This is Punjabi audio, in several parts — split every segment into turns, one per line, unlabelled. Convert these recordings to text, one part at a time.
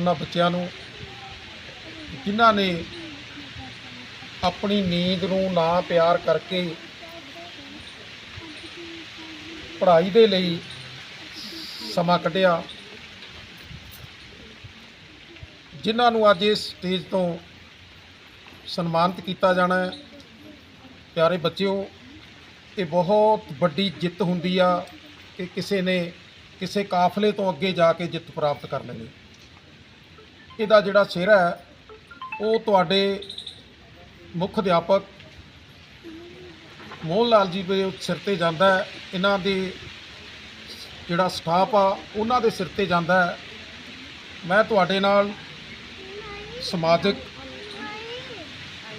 ਉਹਨਾਂ ਬੱਚਿਆਂ ਨੂੰ, ਜਿਨ੍ਹਾਂ ਨੇ ਆਪਣੀ ਨੀਂਦ ਨੂੰ ਨਾ ਪਿਆਰ ਕਰਕੇ ਪੜ੍ਹਾਈ ਦੇ ਲਈ ਸਮਾਂ ਕੱਢਿਆ, ਜਿਨ੍ਹਾਂ ਨੂੰ ਅੱਜ ਇਸ ਸਟੇਜ ਤੋਂ ਸਨਮਾਨਿਤ ਕੀਤਾ ਜਾਣਾ ਹੈ। ਪਿਆਰੇ ਬੱਚਿਓ, ਇਹ ਬਹੁਤ ਵੱਡੀ ਜਿੱਤ ਹੁੰਦੀ ਆ ਕਿ ਕਿਸੇ ਨੇ ਕਿਸੇ ਕਾਫਲੇ ਤੋਂ ਅੱਗੇ ਜਾ ਕੇ ਜਿੱਤ ਪ੍ਰਾਪਤ ਕਰ ਲੈਣੀ। ਇਹਦਾ ਜਿਹੜਾ ਸਿਹਰਾ ਹੈ, ਉਹ ਤੁਹਾਡੇ ਮੁੱਖ ਅਧਿਆਪਕ ਮੋਹਨ ਲਾਲ ਜੀ ਦੇ ਸਿਰ ਤੇ ਜਾਂਦਾ ਹੈ। ਇਹਨਾਂ ਦੇ ਜਿਹੜਾ ਸਟਾਫ ਆ, ਉਹਨਾਂ ਦੇ ਸਿਰ ਤੇ ਜਾਂਦਾ ਹੈ। ਮੈਂ ਤੁਹਾਡੇ ਨਾਲ ਸਮਾਜਿਕ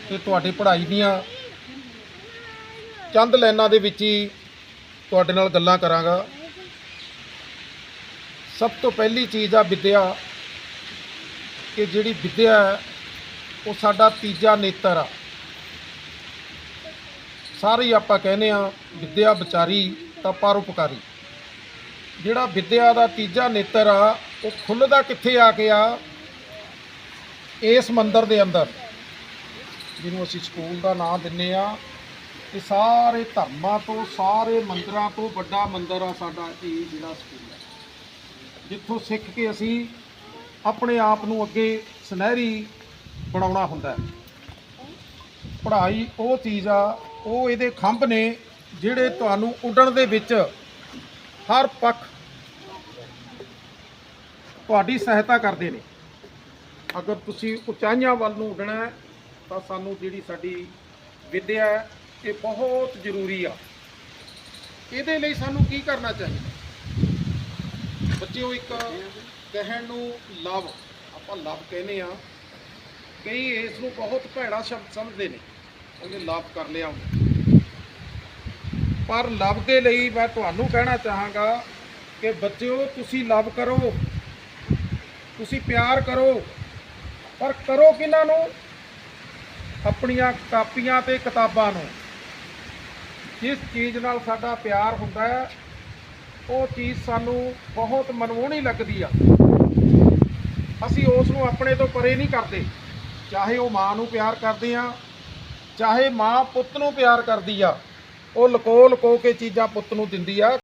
ਤੇ ਤੁਹਾਡੀ ਪੜ੍ਹਾਈ ਦੀਆਂ ਚੰਦ ਲਾਈਨਾਂ ਦੇ ਵਿੱਚ ਹੀ ਤੁਹਾਡੇ ਨਾਲ ਗੱਲਾਂ ਕਰਾਂਗਾ। ਸਭ ਤੋਂ ਪਹਿਲੀ ਚੀਜ਼ ਆ ਵਿਦਿਆ। ਕਿ ਜਿਹੜੀ ਵਿੱਦਿਆ ਹੈ, ਉਹ ਸਾਡਾ ਤੀਜਾ ਨੇਤਰ ਆ। ਸਾਰੇ ਹੀ ਆਪਾਂ ਕਹਿੰਦੇ ਆ ਵਿੱਦਿਆ ਵਿਚਾਰੀ ਤਾਂ ਪਰਉਪਕਾਰੀ। ਜਿਹੜਾ ਵਿੱਦਿਆ ਦਾ ਤੀਜਾ ਨੇਤਰ ਆ, ਉਹ ਖੁੱਲਦਾ ਕਿੱਥੇ ਆ ਕੇ ਆ? ਇਸ ਮੰਦਰ ਦੇ ਅੰਦਰ। ਜਿਹਨੂੰ ਅਸੀਂ ਸਕੂਲ ਦਾ ਨਾਮ ਦਿੰਨੇ ਆ ਇਹ ਸਾਰੇ ਧਰਮਾਂ ਤੋਂ, ਸਾਰੇ ਮੰਦਰਾਂ ਤੋਂ ਵੱਡਾ ਮੰਦਰ ਆ ਸਾਡਾ, ਇਹ ਜਿਹੜਾ ਸਕੂਲ ਹੈ। ਜਿੱਥੋਂ ਸਿੱਖ ਕੇ ਅਸੀਂ ਆਪਣੇ ਆਪ ਨੂੰ ਅੱਗੇ ਸੁਨਹਿਰੀ ਬਣਾਉਣਾ ਹੁੰਦਾ ਪੜ੍ਹਾਈ ਉਹ ਚੀਜ਼ ਆ, ਉਹ ਇਹਦੇ ਖੰਭ ਨੇ ਜਿਹੜੇ ਤੁਹਾਨੂੰ ਉੱਡਣ ਦੇ ਵਿੱਚ ਹਰ ਪੱਖ ਤੁਹਾਡੀ ਸਹਾਇਤਾ ਕਰਦੇ ਨੇ। ਅਗਰ ਤੁਸੀਂ ਉਚਾਈਆਂ ਵੱਲ ਨੂੰ ਉੱਡਣਾ ਤਾਂ ਸਾਨੂੰ ਜਿਹੜੀ ਸਾਡੀ ਵਿਦਿਆ ਇਹ ਬਹੁਤ ਜ਼ਰੂਰੀ ਆ। ਇਹਦੇ ਲਈ ਸਾਨੂੰ ਕੀ ਕਰਨਾ ਚਾਹੀਦਾ? ਬੱਚਿਓ, ਇੱਕ ਕਹਿਣ ਨੂੰ ਲਵ, ਆਪਾਂ ਲਵ ਕਹਿੰਦੇ ਆ ਕਈ ਇਸ ਨੂੰ ਬਹੁਤ ਭੈੜਾ ਸ਼ਬਦ ਸਮਝਦੇ ਨੇ, ਉਹਨੇ ਲਵ ਕਰ ਲਿਆ ਪਰ ਲਵ ਦੇ ਲਈ ਮੈਂ ਤੁਹਾਨੂੰ ਕਹਿਣਾ ਚਾਹਾਂਗਾ ਕਿ ਬੱਚਿਓ, ਤੁਸੀਂ ਲਵ ਕਰੋ, ਤੁਸੀਂ ਪਿਆਰ ਕਰੋ, ਪਰ ਕਰੋ ਕਿਹਨਾਂ ਨੂੰ? ਆਪਣੀਆਂ ਕਾਪੀਆਂ ਤੇ ਕਿਤਾਬਾਂ ਨੂੰ। ਜਿਸ ਚੀਜ਼ ਨਾਲ ਸਾਡਾ ਪਿਆਰ ਹੁੰਦਾ ਹੈ ਉਹ ਚੀਜ਼ ਸਾਨੂੰ ਬਹੁਤ ਮਨਮੋਹਣੀ ਲੱਗਦੀ ਆ। ਅਸੀਂ ਉਸ ਨੂੰ ਆਪਣੇ ਤੋਂ ਪਰੇ ਨਹੀਂ ਕਰਦੇ। ਚਾਹੇ ਉਹ ਮਾਂ ਨੂੰ ਪਿਆਰ ਕਰਦੇ ਆ, ਚਾਹੇ ਮਾਂ ਪੁੱਤ ਨੂੰ ਪਿਆਰ ਕਰਦੀ ਆ, ਉਹ ਲਕੋ ਲਕੋ ਕੇ ਚੀਜ਼ਾਂ ਪੁੱਤ ਨੂੰ ਦਿੰਦੀ ਆ